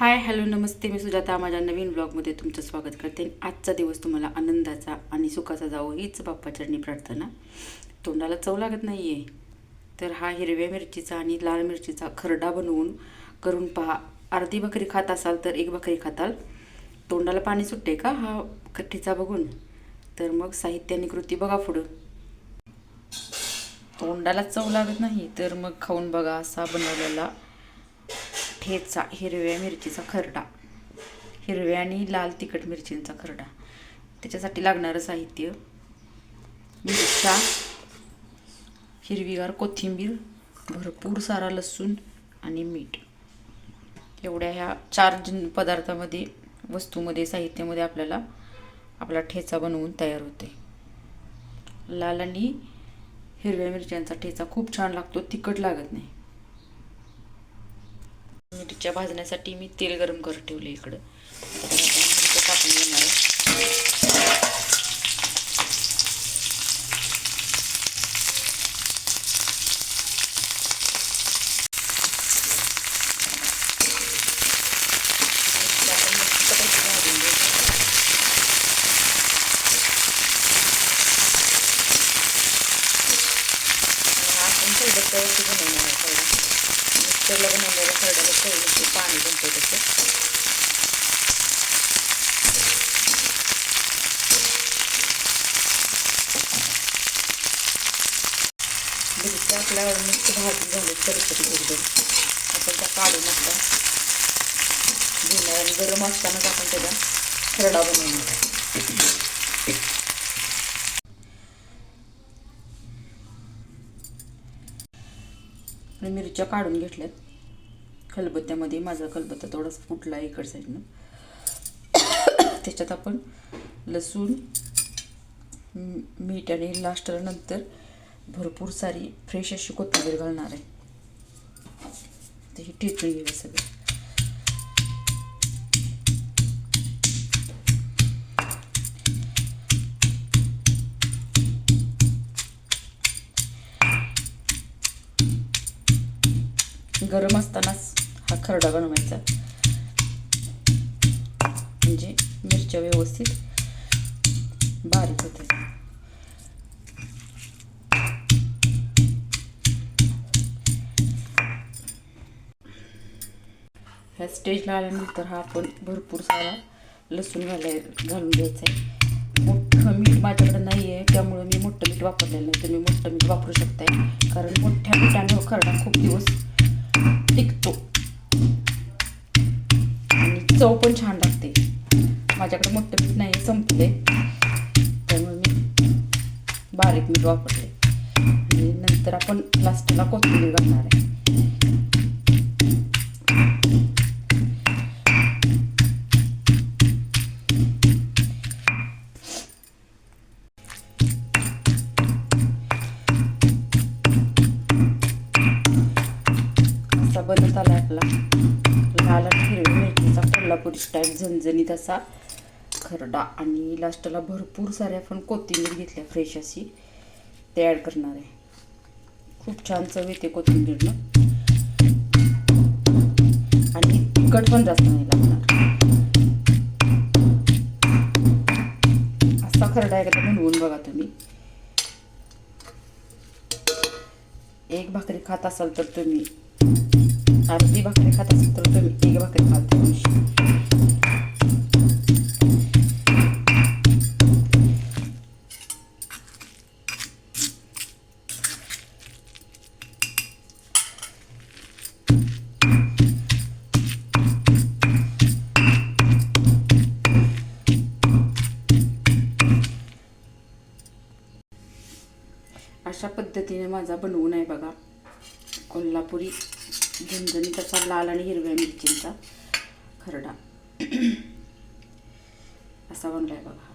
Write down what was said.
Hi hello नमस्ते. मी सुजाता. माझ्या नवीन ब्लॉगमध्ये तुमचं स्वागत करते. आजचा दिवस तुम्हाला आनंदाचा आणि सुखाचा जावो हीच बाप्पा चरणी प्रार्थना. तोंडाला चव लागत नाही आहे तर हा हिरव्या मिरचीचा आणि लाल मिरचीचा खरडा बनवून करून पहा. अर्धी भाकरी खात असाल तर एक भाकरी खाताल. तोंडाला पाणी सुटते का हा कठीचा बघून? तर मग साहित्य आणि कृती बघा पुढं. तोंडाला चव लागत नाही. तर मग खाऊन बघा असा बनवलेला ठेचा हिरव्या मिरचीचा खरडा. हिरव्या आणि लाल तिखट मिरचींचा खरडा. त्याच्यासाठी लागणारं साहित्य मिरच्या हिरवीगार कोथिंबीर भरपूर सारा लसूण आणि मीठ. एवढ्या ह्या चार जिन पदार्थामध्ये वस्तूमध्ये साहित्यामध्ये आपल्याला आपला ठेचा बनवून तयार होते. लाल आणि हिरव्या मिरच्यांचा ठेचा खूप छान लागतो तिखट लागत नाही. मिरच्या भाजण्यासाठी मी तेल गरम करत ठेवले इकडं. त्याच्यात आपण मिरच्या टाकून घेणार आहे मिरच्या आपण मस्तपैकी भाजून घ्यायच्या. हा आपण खरडच्यावरती बनवणार आहे खरडा बनवलेल्या खरड्याला चवीनुसार पाणी बनतं त्याचं मिरची आपल्या मिक्स भाजी झाली सरसरी एकदम. आपण त्या काढून आता घेणार गरम असतानाच आपण त्याचा खरडा बनवणार आणि मिरच्या काढून घेतल्यात. खलबत्त्यामध्ये माझा खलबत्ता थोडासा फुटला इकड साईडनं. त्याच्यात आपण लसूण मीठ आणि लास्टला नंतर भरपूर सारी फ्रेश अशी कोथिंबीर घालणार आहे. तर ही टिचून घेऊ सगळं. गरम असतानाच हा खरडा बनवायचा. म्हणजे मिरच्या व्यवस्थित बारीक होते ह्या स्टेजला आल्यानंतर हा आपण भरपूर सारा लसूण घालाय घालून घ्यायचा आहे. मोठं मीठ माझ्याकडे नाही आहे त्यामुळे मी मोठं मीठ वापरलेलं नाही. तुम्ही मोठं मीठ वापरू शकताय. कारण मोठ्या मिठाने खरडा खूप दिवस टिकतो. आणि चव पण छान लागते. माझ्याकडे मोठं मीठ नाही संपले त्यामुळे मी बारीक मीठ वापरले आणि नंतर आपण लास्टला कोथिंबीर घालणार आहे. बनत आला आपला लाल आणि हिरवी मिरचीचा कोल्हापुरी स्टाईल झणझणीत असा खरडा आणि लास्टला भरपूर सारे आपण कोथिंबीर घेतल्या फ्रेश अशी. ते ॲड करणार आहे. खूप छान चव येते कोथिंबीरनं. आणि तिखट पण जास्त नाही लागणार. असा खरडा एकदा बनवून बघा तुम्ही. एक भाकरी खात असाल तर तुम्ही अर्धी भाकरी खात असाल तर तुम्ही एक भाकरी खाल त्या दिवशी अशा पद्धतीने माझा बनवून आहे बघा कोल्हापुरी झणझणीत असा लाल आणि हिरव्या मिरचींचा खरडा. असा बनला आहे बघा.